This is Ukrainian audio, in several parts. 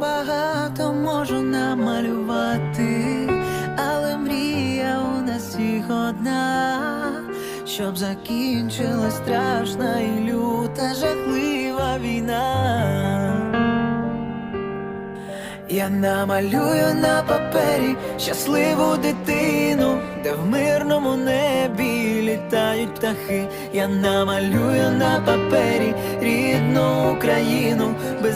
Багато можу намалювати, але мрія у нас всіх одна, щоб закінчилась страшна і люта жахлива війна. Я намалюю на папері щасливу дитину, де в мирному небі літають птахи. Я намалюю на папері рідну Україну,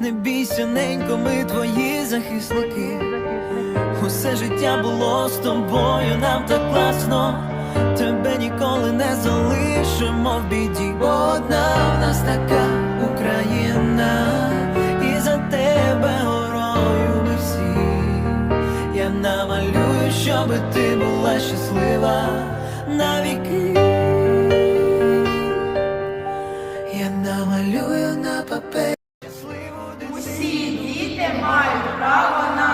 Не бійся, ненько, ми твої захисники. Усе життя було з тобою, нам так класно. Тебе ніколи не залишимо в біді, одна в нас така Україна, і за тебе горою ми всі. Я намалюю, щоби ти була щаслива навіки. Я намалюю на папері діти мають право на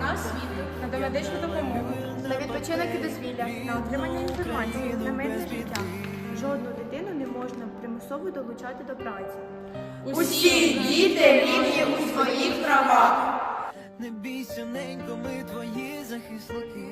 на освіту, на домедичну допомогу, на відпочинок і дозвілля, на отримання інформації, на мирне життя. Жодну дитину не можна примусово долучати до праці. усі діти рівні у своїх правах. Не бійся, ненько, ми твої захисники.